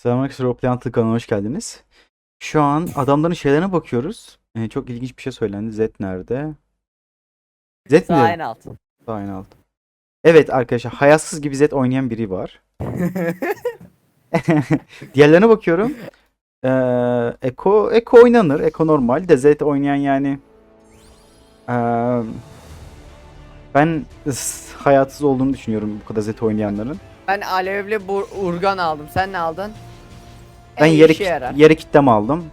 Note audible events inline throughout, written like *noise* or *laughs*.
Selamünaleyküm Roleplay Antlı kanalına hoş geldiniz. Şu an adamların şeylerine bakıyoruz. Ee, çok ilginç bir şey söylendi. Z nerede? Z mi Sağ dedim? en alt. Sağ en alt. Evet arkadaşlar hayatsız gibi Z oynayan biri var. *laughs* Diğerlerine bakıyorum. Ee, Eko, Eko oynanır. Eko normal de Z oynayan yani ee, ben ıs, hayatsız olduğunu düşünüyorum bu kadar Z oynayanların. ben alevli bur- urgan aldım. Sen ne aldın? Ben yere, yarar. yere kitleme aldım.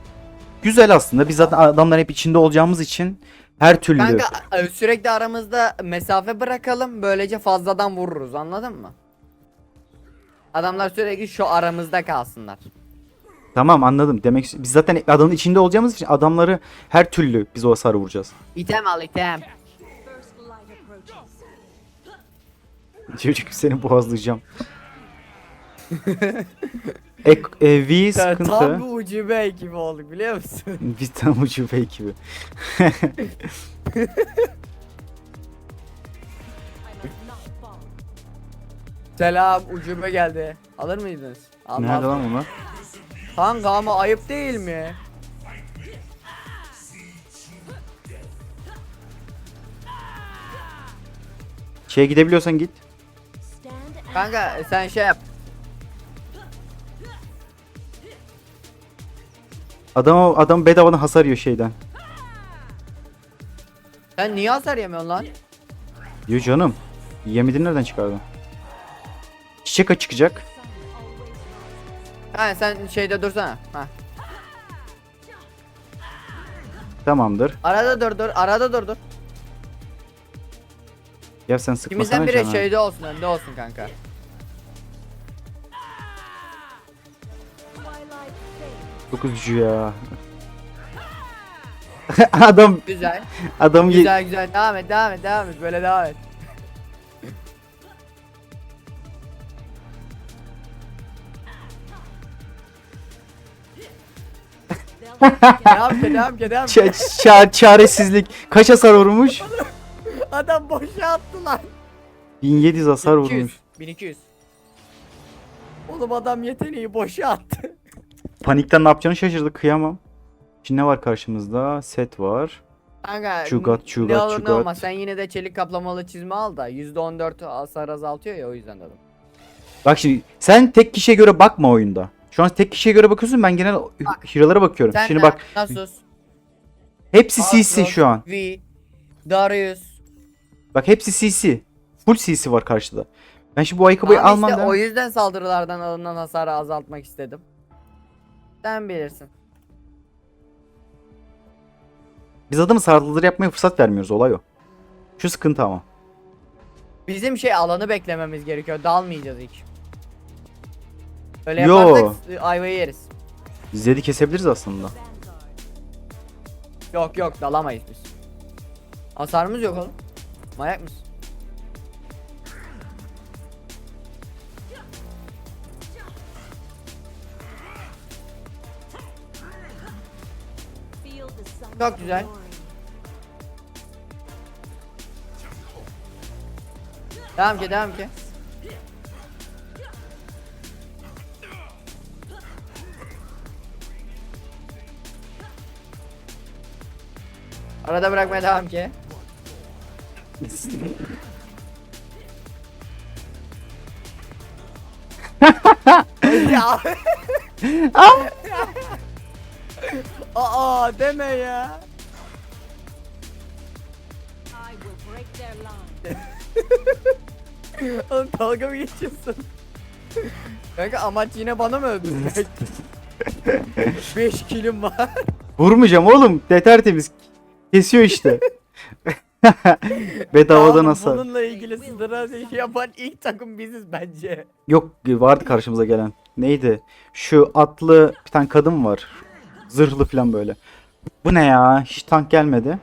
Güzel aslında. Biz zaten adamlar hep içinde olacağımız için her türlü. Kanka e, sürekli aramızda mesafe bırakalım. Böylece fazladan vururuz anladın mı? Adamlar sürekli şu aramızda kalsınlar. Tamam anladım. Demek biz zaten adamın içinde olacağımız için adamları her türlü biz o hasarı vuracağız. İtem al item. *laughs* Çocuk seni boğazlayacağım. *laughs* Ek, e, V Tam sıkıntı. bir ucube ekibi olduk biliyor musun? *laughs* Bir tam ucube ekibi. *laughs* Selam ucube geldi. Alır mıydınız? Almaz. Nerede lan onlar? Kanka ama ayıp değil mi? Şeye gidebiliyorsan git. Kanka sen şey yap. Adam adam bedavadan hasar yiyor şeyden. Sen niye hasar yemiyorsun lan? Diyor canım. Yemedin nereden çıkardın? Çiçek aç çıkacak. Ha sen şeyde dursana. Ha. Tamamdır. Arada dur dur, arada dur dur. Ya sen sıkmasana İkimizden biri canım. şeyde olsun, önde olsun kanka. Çok üzücü ya. *laughs* adam Güzel. adam ye- Güzel güzel. Devam et, devam et, devam et. Böyle devam et. *laughs* devam et, devam et, devam et. Ça- ça- çaresizlik. Kaç hasar vurmuş? Adam boşa attı lan. 1700 hasar 1200. vurmuş. 1200. Oğlum adam yeteneği boşa attı. Panikten ne yapacağını şaşırdı. Kıyamam. Şimdi ne var karşımızda? Set var. Kanka Çugat, ne çugat, olur ne çugat. olmaz sen yine de çelik kaplamalı çizme al da %14 hasar azaltıyor ya o yüzden dedim. Bak şimdi sen tek kişiye göre bakma oyunda. Şu an tek kişiye göre bakıyorsun ben genel hero'lara bakıyorum. Sen şimdi bak Nasus, hepsi CC şu an. V, Darius. Bak hepsi CC. Full CC var karşıda. Ben şimdi bu ayakkabıyı Tamam almam işte o yüzden saldırılardan alınan hasarı azaltmak istedim. Sen bilirsin. Biz adamı saldırı yapmaya fırsat vermiyoruz olay o. Şu sıkıntı ama. Bizim şey alanı beklememiz gerekiyor. Dalmayacağız hiç. Öyle Yo. yaparsak e, ayvayı yeriz. Zed'i kesebiliriz aslında. Yok yok dalamayız biz. Hasarımız yok oğlum. Manyak mısın? Çok güzel. Devam ki devam ki. Arada bırakmaya devam ki. *laughs* ya. Aa deme ya. I will break their line. *laughs* Oğlum dalga mı geçiyorsun? Kanka amaç yine bana mı öldürmek? *laughs* 5 kilim var. Vurmayacağım oğlum. Yeter temiz. Kesiyor işte. *laughs* Bedavadan Oğlum, hasar. Bununla ilgili strateji yapan ilk takım biziz bence. Yok vardı karşımıza gelen. Neydi? Şu atlı bir tane kadın var. Zırhlı falan böyle. Bu ne ya? Hiç tank gelmedi.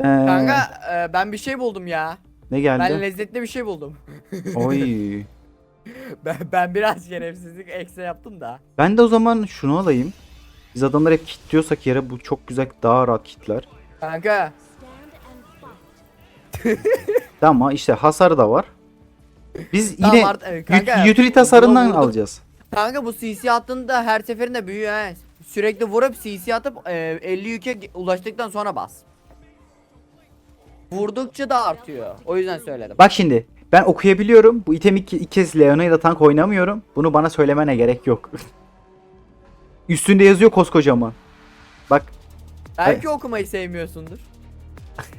Ee, Kanka e, ben bir şey buldum ya. ne geldi? Ben lezzetli bir şey buldum. *laughs* Oy. Ben, ben biraz şerefsizlik ekse yaptım da. Ben de o zaman şunu alayım. Biz adamları hep kilitliyorsak yere bu çok güzel daha rahat kilitler. Kanka *laughs* Ama işte hasarı da var. Biz Tamam yine art- e, ut- kanka, utility hasarından vurdum. alacağız. Kanka bu CC attığında her seferinde büyüyor he. Sürekli vurup CC atıp e, 50 yüke ulaştıktan sonra bas. Vurdukça da artıyor. O yüzden söyledim. Bak şimdi ben okuyabiliyorum. Bu item iki, iki kez Leona ya da tank oynamıyorum. Bunu bana söylemene gerek yok. *laughs* Üstünde yazıyor koskocaman. Bak Belki okumayı sevmiyorsundur.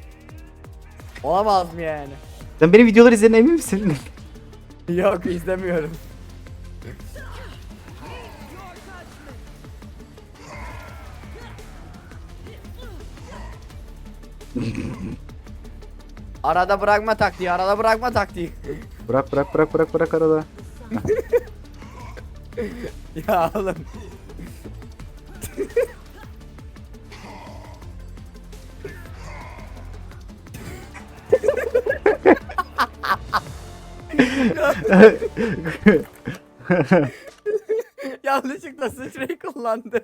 *laughs* Olamaz mı yani? sen benim videoları izledin emin misin? *laughs* Yok izlemiyorum. *laughs* arada bırakma taktiği, arada bırakma taktiği. bırak bırak bırak bırak bırak arada. *laughs* ya oğlum. *laughs* Yanlışlıkla sıçrayı kullandım.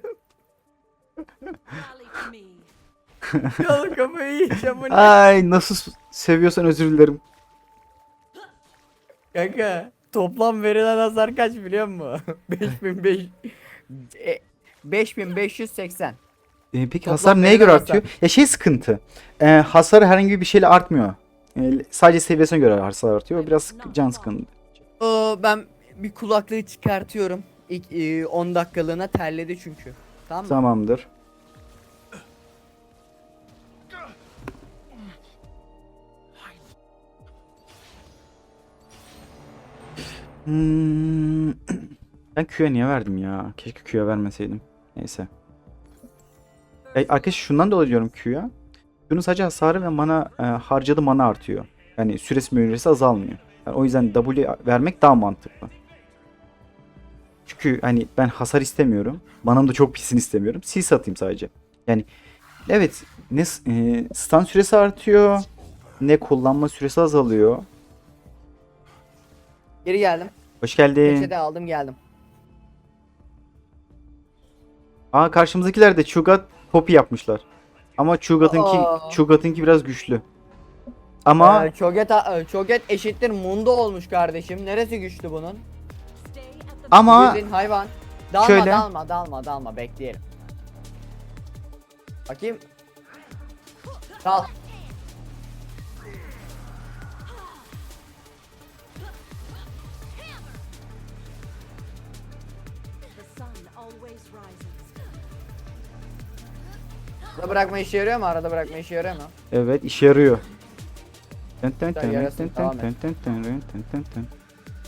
Yalın kafayı yiyeceğim bu ne? Ay nasıl seviyorsan özür dilerim. Kanka toplam verilen hasar kaç biliyor musun? *laughs* 5005 e, 5580. Ee, peki Toplam hasar neye verilen göre hasar. artıyor? Ya şey sıkıntı. Ee, hasar herhangi bir şeyle artmıyor. Ee, sadece seviyesine göre hasar artıyor. Biraz sık- can sıkıntı. Oo, ben bir kulaklığı çıkartıyorum. İlk e, 10 dakikalığına terledi çünkü. Tamam mı? Tamamdır. Hmm. *clears throat* Ben Q'ya niye verdim ya? Keşke Q'ya vermeseydim. Neyse. E, arkadaşlar şundan dolayı diyorum Q'ya. Q'nun sadece hasarı ve mana e, harcadığı mana artıyor. Yani süresi müresi azalmıyor. Yani o yüzden W vermek daha mantıklı. Çünkü hani ben hasar istemiyorum. Manam da çok pisini istemiyorum. Sil satayım sadece. Yani evet ne e, stun süresi artıyor ne kullanma süresi azalıyor. Geri geldim. Hoş geldin. Peçete aldım geldim. Aa karşımızdakiler de Chugat Poppy yapmışlar. Ama Chugat'ınki Aa. Chugat'ınki biraz güçlü. Ama Ee, çoget, e, çoget eşittir mundo olmuş kardeşim. Neresi güçlü bunun? Ama Bildiğin hayvan. Dalma Şöyle. dalma dalma dalma bekleyelim. Bakayım. Dal. Arada bırakma işe yarıyor mu? Arada bırakma işe yarıyor mu? evet işe yarıyor. Sen yarasın, tın tın devam et. tın tın tın tın tın tın tın.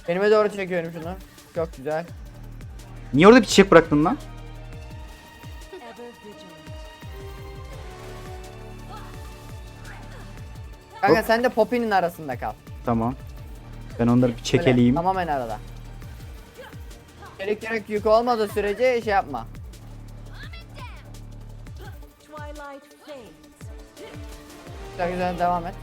Benime doğru çekiyorum şunu. Çok güzel. Niye orada bir çiçek bıraktın lan? Kanka sen de Poppy'nin arasında kal. Tamam. Ben onları bir Böyle çekeleyeyim. Tamamen arada. Elektrik yükü olmadığı sürece şey yapma. Güzel güzel devam et.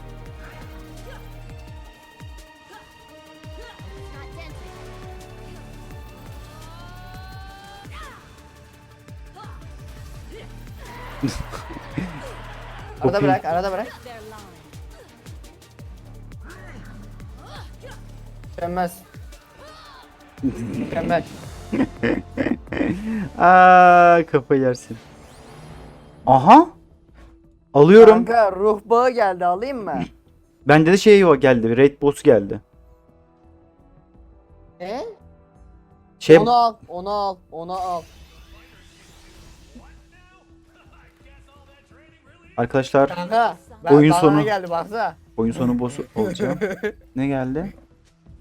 *laughs* arada bırak, arada bırak. Mükemmel. Mükemmel. *laughs* Aa kafayı yersin. Aha. Alıyorum. Kanka ruh bağı geldi alayım mı? *clears throat* Bende de şey o geldi. Raid boss geldi. Ne? Şey Onu al, onu al, onu al. arkadaşlar Kanka, ben Oyun bana sonu. geldi baksana. oyun sonu boss olacağım. *laughs* ne geldi?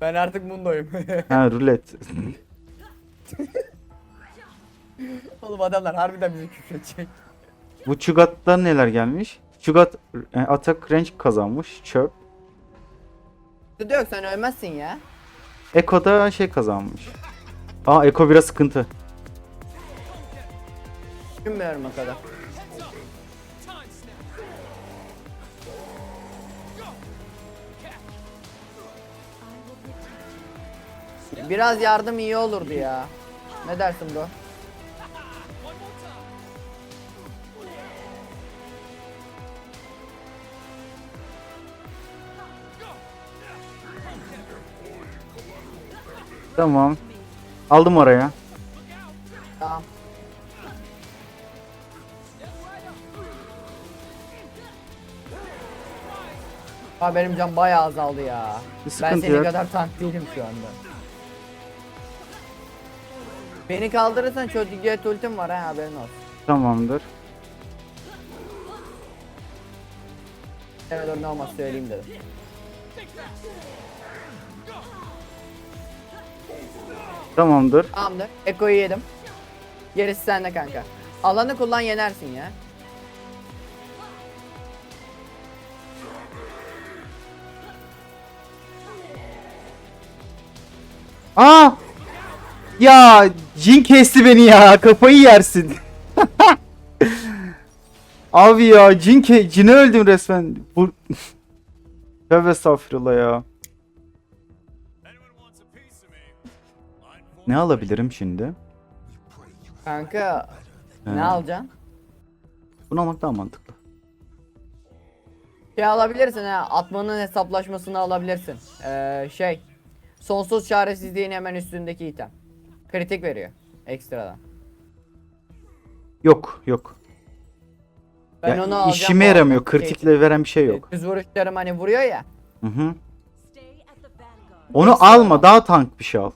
Ben artık mundoyum. *laughs* Ha rulet. Oğlum adamlar harbiden bizi küfredecek. Bu Chugat'tan neler gelmiş? Chugat e, atak range kazanmış. Çöp. Yok sen ölmezsin ya. Eko da şey kazanmış. Aa Eko biraz sıkıntı. Bilmiyorum o kadar. Biraz yardım iyi olurdu ya. Ne dersin bu? Tamam. Aldım oraya. Tamam. Ha benim can bayağı azaldı ya. Bir Ben senin yok. kadar tank değilim şu anda. Beni kaldırırsan çocuk jet ultim var ha haberin olsun. Tamamdır. Evet ne olmaz söyleyeyim dedim. Tamamdır. Tamamdır. Eko'yu yedim. Gerisi sende kanka. Alanı kullan yenersin ya. Aa! Ya Jin kesti beni ya. Kafayı yersin. *laughs* Abi ya Jin ke Jin'i öldüm resmen. Bu *laughs* Tövbe estağfurullah ya. Ne alabilirim şimdi? Kanka He. ne alacaksın? Bunu almak daha mantıklı. Şey alabilirsin ha. Atmanın hesaplaşmasını alabilirsin. Ee, şey. Sonsuz çaresizliğin hemen üstündeki item. Kritik veriyor. Ekstradan. Yok yok. Ben Ya, onu alacağım. işime bu yaramıyor. arada. Kritikle veren bir şey yok. Düz vuruşlarım hani vuruyor ya. Hı hı. Onu alma. Daha tank bir şey al.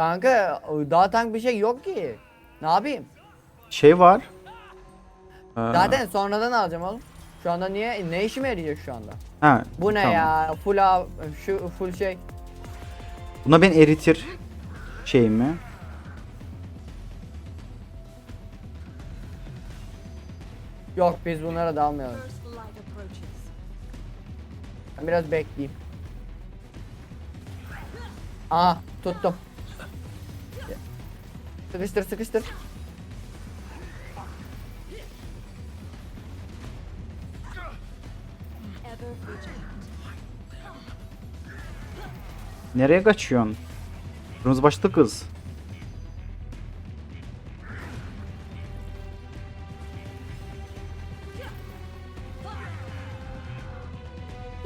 Kanka daha tank bir şey yok ki. Ne yapayım? Şey var. Ee, Zaten sonradan alacağım oğlum. Şu anda niye ne işime yarayacak şu anda? ha, Bu ne tamam. ya? Full av- şu full şey. Buna ben eritir şeyimi. Yok biz bunlara da almayalım. First light approaches. Ben biraz bekleyeyim. Aha tuttum. Sıkıştır sıkıştır. Nereye kaçıyorsun? Kırmızı başlı kız.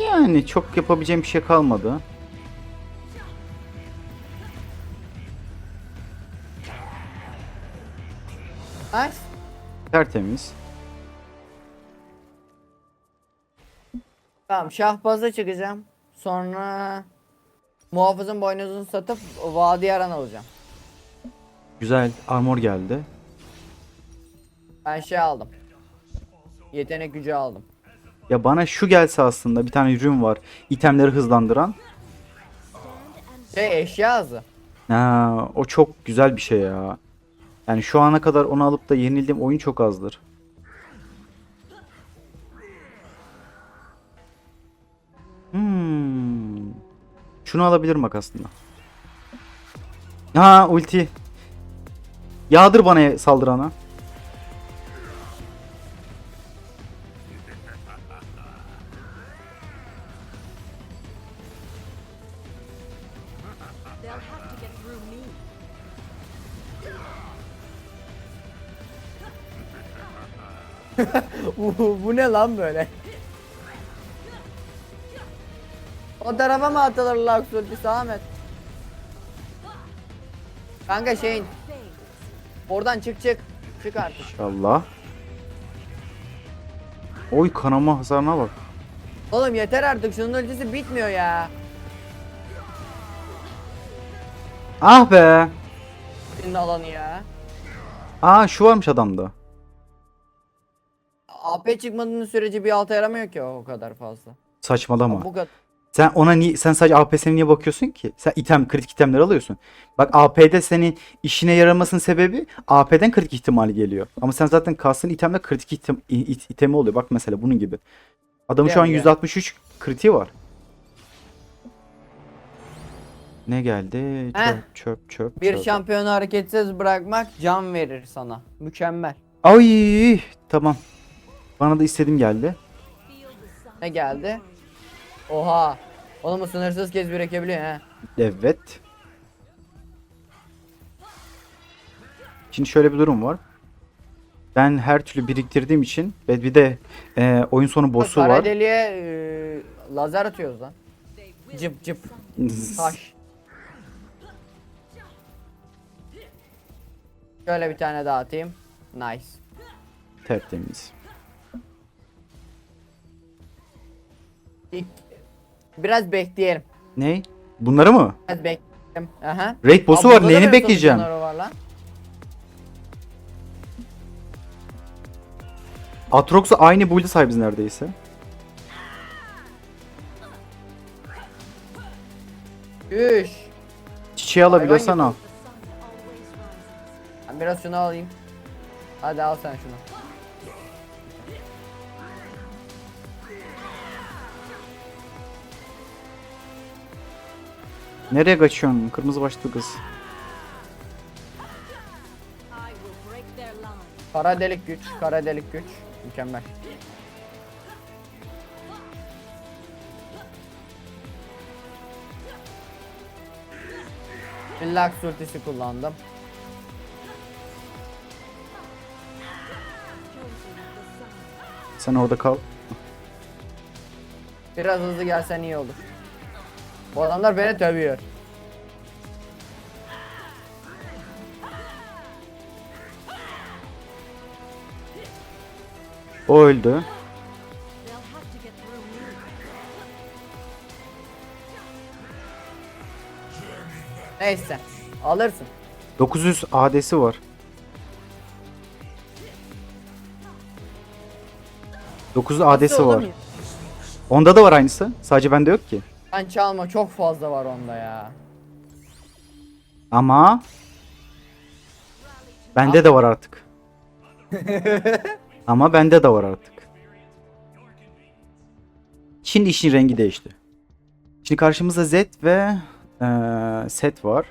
Yani çok yapabileceğim bir şey kalmadı. Tertemiz. Tamam şahbaza çıkacağım. Sonra muhafızın boynuzunu satıp vadi yaran alacağım. Güzel armor geldi. Ben şey aldım. Yetenek gücü aldım. Ya bana şu gelse aslında bir tane ürün var. İtemleri hızlandıran. Şey eşya hızı. Ha, o çok güzel bir şey ya. Yani şu ana kadar onu alıp da yenildiğim oyun çok azdır. Hmm. Şunu alabilirim bak aslında. Ha ulti. Yağdır bana saldırana. Ne lan böyle? O tarafa mı atılır Lux ultisi Ahmet? Kanka şeyin oradan çık çık. Çık artık. İnşallah. Oy kanama hasarına bak. Oğlum yeter artık şunun ultisi bitmiyor ya. Ah be. Senin alanı ya. Aa şu varmış adamda. AP çıkmadığın sürece bir alta yaramıyor ki o kadar fazla. Saçmalama. Bu kadar. Sen ona niye sen sadece AP'sine niye bakıyorsun ki? Sen item kritik itemler alıyorsun. Bak AP'de senin işine yaramasının sebebi AP'den kritik ihtimali geliyor. Ama sen zaten kastın itemde kritik item, it- itemi oluyor. Bak mesela bunun gibi. Adamın şu an Yani, %63 kritiği var. Ne geldi? Heh. Çöp çöp çöp. Bir çöp. şampiyonu hareketsiz bırakmak can verir sana. Mükemmel. Ay tamam. Bana da istediğim geldi. Ne geldi? Oha. Oğlum bu sınırsız kez birikebiliyor he. Evet. Şimdi şöyle bir durum var. Ben her türlü biriktirdiğim için ve bir de e, oyun sonu boss'u Kara var. deliğe e, lazer atıyoruz lan. Cıp cıp. *laughs* Taş. Şöyle bir tane daha atayım. Nice. Tertemiz. Biraz bekleyelim. Ne? Bunları mı? Biraz bekleyelim. Aha. Raid boss'u var. bir bekleyeceğim? Atrox'u aynı build'e sahibiz neredeyse. Üş. Çiçeği alabiliyorsan al. Ben biraz şunu alayım. Hadi al sen şunu. Nereye kaçıyorsun? Kırmızı başlı kız. Kara delik güç, kara delik güç. Mükemmel. Relax ultisi kullandım. Sen orada kal. Biraz hızlı gelsen iyi olur. Bu adamlar beni dövüyor. O öldü. Neyse. Alırsın. 900 AD'si var. 900 AD'si var. Onda da var aynısı. Sadece bende yok ki. Sen çalma çok fazla var onda ya. Ama bende de var artık. *laughs* Ama bende de var artık. Şimdi işin rengi değişti. Şimdi karşımızda Z ve eee, set var.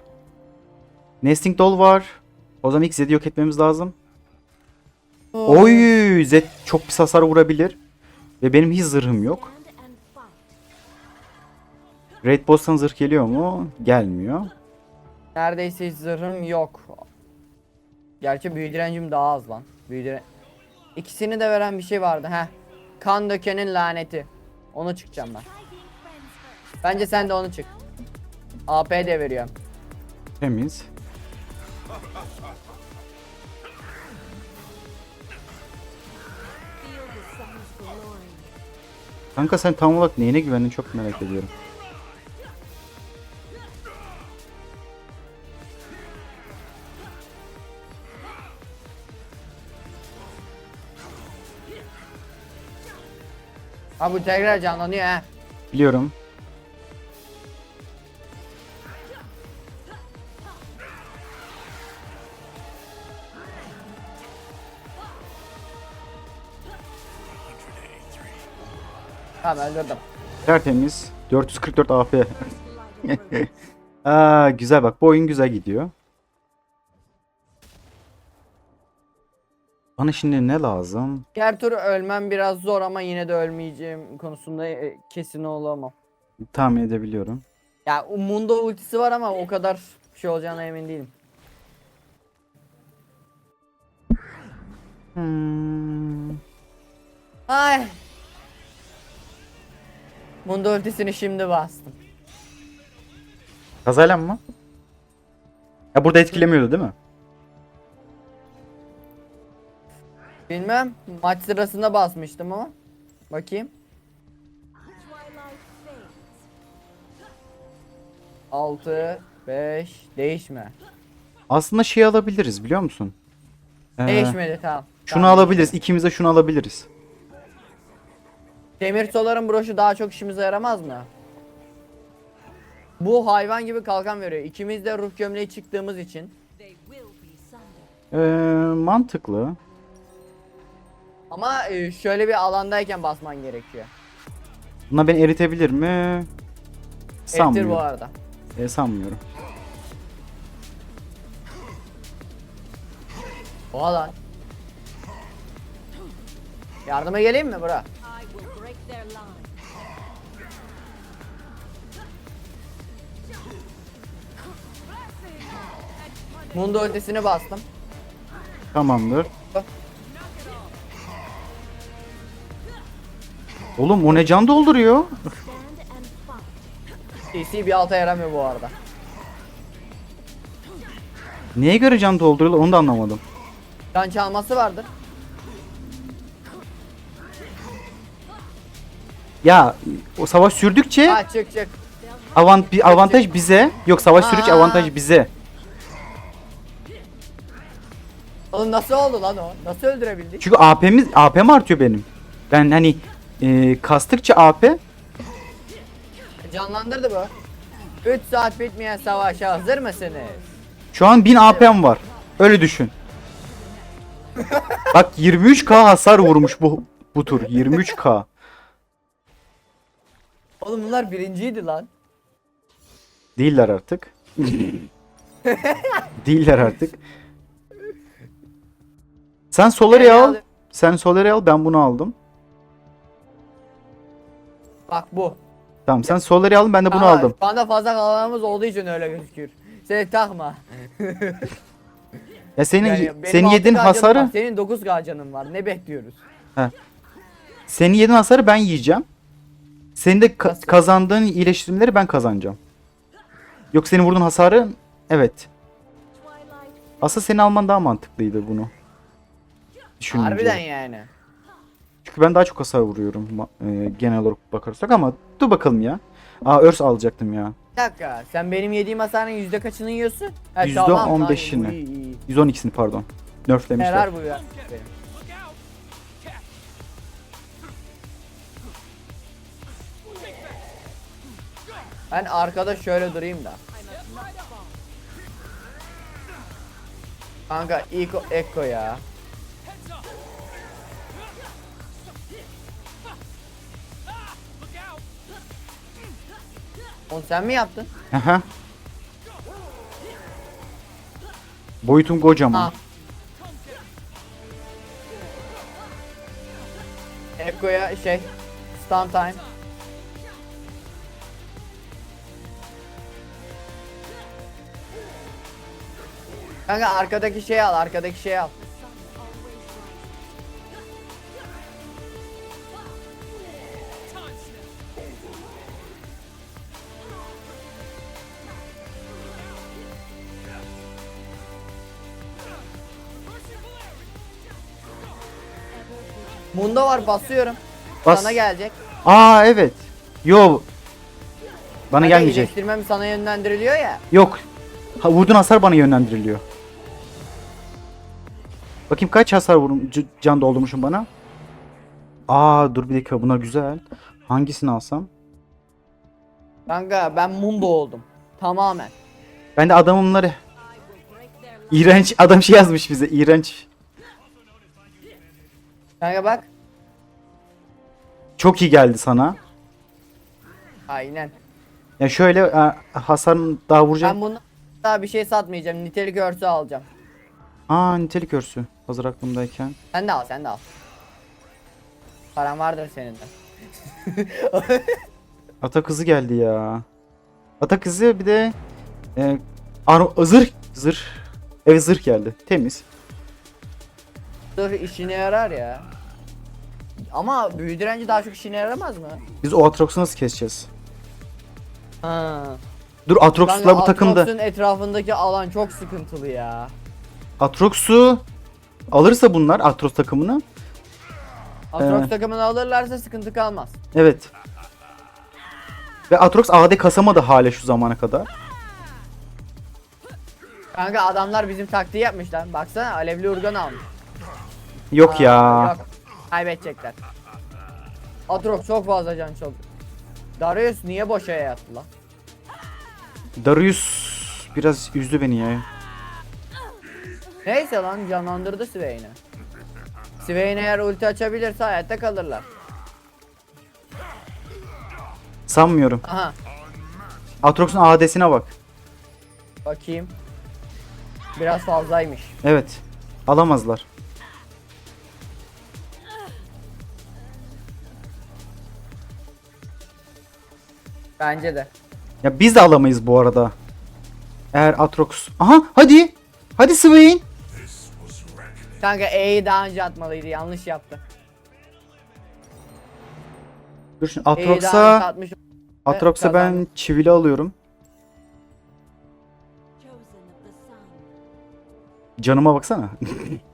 Nesting Doll var. O zaman ilk Z'yi yok etmemiz lazım. Oy Z çok pis hasar vurabilir. Ve benim hiç zırhım yok. Raid Boss'tan zırh geliyor mu? Gelmiyor. Neredeyse hiç zırhım yok. Gerçi büyü direncim daha az lan. Büyü dire- İkisini de veren bir şey vardı ha. Kan dökenin laneti. Onu çıkacağım ben. Bence sen de onu çık. AP de veriyorum. Temiz. Kanka sen tam olarak neyine güvendin çok merak ediyorum. Ha bu tekrar canlanıyor ha. Biliyorum. Tamam öldürdüm. Tertemiz. 444 AP. *laughs* Aa, güzel bak bu oyun güzel gidiyor. Bana şimdi ne lazım? Diğer ölmem biraz zor ama yine de ölmeyeceğim konusunda e, kesin olamam. Tahmin edebiliyorum. Ya Mundo ultisi var ama o kadar şey olacağına emin değilim. Hmm. Ay. Mundo ultisini şimdi bastım. Kazayla mı? Ya burada etkilemiyordu değil mi? Bilmem maç sırasında basmıştım ama. Bakayım. 6 5 değişme. Aslında şey alabiliriz biliyor musun? Ee, Değişmedi tamam. Şunu Tamam, alabiliriz. İkimiz de şunu alabiliriz. Demir soların broşu daha çok işimize yaramaz mı? Bu hayvan gibi kalkan veriyor. İkimiz de ruh gömleği çıktığımız için. Ee, mantıklı. Ama e, şöyle bir alandayken basman gerekiyor. Buna beni eritebilir mi? Eritir bu Sanmıyorum. arada. E, sanmıyorum. Oha lan. Yardıma geleyim mi bura? I will break their line. Mundo ötesini bastım. Tamamdır. Oğlum o ne can dolduruyor? CC bir alta yaramıyor bu arada. Neye göre can dolduruyorlar onu da anlamadım. Can çalması vardır. Ya o savaş sürdükçe Ha çık çık. avant bir avantaj bize. Yok savaş sürdükçe Aa. avantaj bize. Oğlum nasıl oldu lan o? Nasıl öldürebildik? Çünkü AP'miz AP'm artıyor benim. Ben hani e, kastıkça AP Canlandırdı bu. 3 saat bitmeyen savaşa hazır mısınız? şu an 1000 AP'm var. Öyle düşün. Bak 23k hasar vurmuş bu bu tur. 23k. Oğlum bunlar birinciydi lan. Değiller artık. Değiller artık. Sen Solar'ı Yani al. Sen Solar'ı al ben bunu aldım. Bak bu. Tamam sen Solar'ı al ben de bunu Aa, aldım. Şu anda fazla kalanımız olduğu için öyle gözüküyor. Seni takma. Ya senin Yani benim senin altı yediğin K canım hasarı var, Senin 9 canın var. Ne bekliyoruz? senin yediğin hasarı ben yiyeceğim. Senin de ka- Nasıl? kazandığın iyileştirmeleri ben kazanacağım. Yok senin vurduğun hasarı evet. Aslında senin alman daha mantıklıydı bunu. Düşününce. Harbiden yani. Çünkü ben daha çok hasar vuruyorum e, genel olarak bakarsak ama dur bakalım ya. Aa örs alacaktım ya. Bir dakika. Sen benim yediğim hasarın yüzde kaçını yiyorsun? Ha, Yüzde tamam, on beşini. iyi, iyi. 112'sini pardon. Nerflemişler. Neler bu ya? Benim. Ben arkada şöyle durayım da. Kanka ilk o- Ekko ya. Onu sen mi yaptın? Aha. Boyutum kocaman. Ha. Ekko'ya şey stun time. Kanka arkadaki şeyi al, arkadaki şeyi al. Mundo var basıyorum. Bas. Sana gelecek. Aa evet. Yo. Bana Kanka gelmeyecek. iyileştirmem sana yönlendiriliyor ya. Yok. Ha, vurduğun hasar bana yönlendiriliyor. Bakayım kaç hasar vurum c- can doldurmuşum bana. Aa dur bir dakika bunlar güzel. Hangisini alsam? Kanka ben Mundo oldum. Tamamen. Ben de adamımları iğrenç adam şey yazmış bize iğrenç. Kanka bak. Çok iyi geldi sana. Aynen. Ya şöyle e, hasarın daha vuracağım. Ben bunu daha bir şey satmayacağım. Nitelik örsü alacağım. Aa nitelik örsü. Hazır aklımdayken. Sen de al, sen de al. Paran vardır senin de. *laughs* Ata kızı geldi ya. Ata kızı bir de e, ar- zırh zırh. Evet zırh geldi. Temiz. Dur işine yarar ya. Ama büyü direnci daha çok işine yaramaz mı? Biz o Atrox'u nasıl keseceğiz? Ha. Dur Atrox'la bu takımda. Atrox'un etrafındaki alan çok sıkıntılı ya. Atrox'u alırsa bunlar Atrox takımını. Atrox Ee. takımını alırlarsa sıkıntı kalmaz. Evet. Ve Atrox AD kasamadı hala şu zamana kadar. Kanka adamlar bizim taktiği yapmışlar. Baksana alevli urgan almış. Yok Aa, ya. Yok. Kaybedecekler. Atrox çok fazla can çaldı. Darius niye boşa yattı lan? Darius biraz üzdü beni ya. Neyse lan canlandırdı Swain'i. Swain eğer ulti açabilirse hayatta kalırlar. Sanmıyorum. Aha Atrox'un AD'sine bak. bakayım. Biraz fazlaymış. Evet. Alamazlar. Bence de. Ya biz de alamayız bu arada. Eğer Atrox... Aha hadi. Hadi Swain. Kanka E'yi daha önce atmalıydı yanlış yaptı. Dur şimdi E'yi daha önce Atrox'a atmış. Atrox'a kazandı. ben çivili alıyorum. Chosen of the sun. Canıma baksana.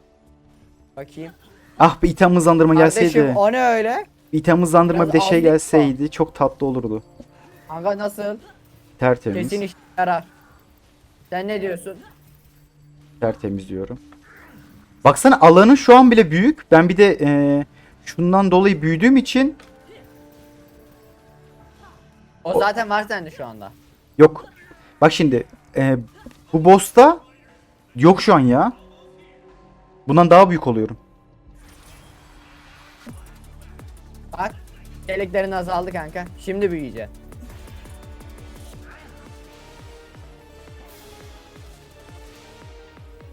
*laughs* Bakayım. ah bir item hızlandırma gelseydi. Kardeşim o ne öyle? İtem hızlandırma bir de Biraz şey az bir- gelseydi çok tatlı olurdu. Kanka nasıl? Tertemiz. Kesin işe yarar. Sen ne diyorsun? Tertemiz diyorum. Baksana alanı şu an bile büyük. Ben bir de eee, şundan dolayı büyüdüğüm için O zaten var sende şu anda. yok. Bak şimdi eee, bu boss'ta yok şu an ya. Bundan daha büyük oluyorum. Bak. Deliklerin azaldı kanka. Şimdi büyüyecek.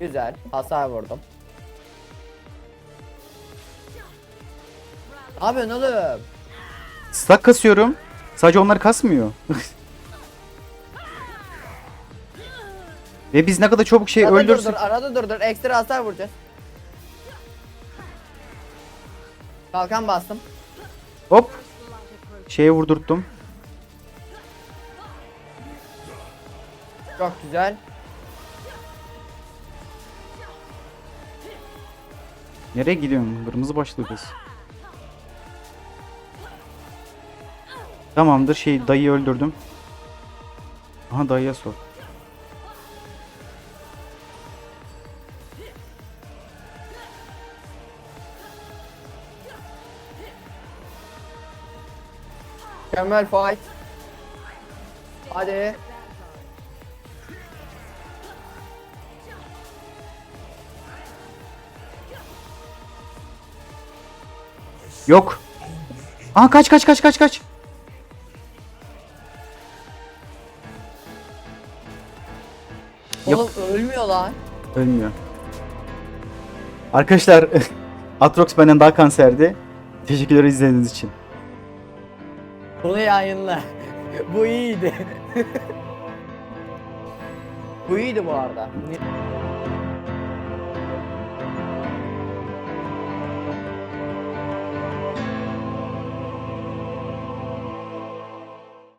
Güzel. Hasar vurdum. Ne yapıyorsun oğlum? Stack kasıyorum. Sadece onlar kasmıyor. Ve biz ne kadar çabuk şey Arada öldürsün. dur, arada dur dur. Ekstra hasar vuracağız. Kalkan bastım. Hop. Şeye vurdurttum. Çok güzel. Nereye gidiyorsun? Kırmızı başlı kız. Tamamdır şey dayıyı öldürdüm. Aha dayıya sor. Mükemmel fight. Hadi. Yok. Aha kaç kaç kaç kaç kaç. Yok. Oğlum ölmüyor lan. Ölmüyor. Arkadaşlar *laughs* Atrox benden daha kanserdi. Teşekkürler izlediğiniz için. Bunu yayınla. bu iyiydi. *laughs* bu iyiydi bu arada.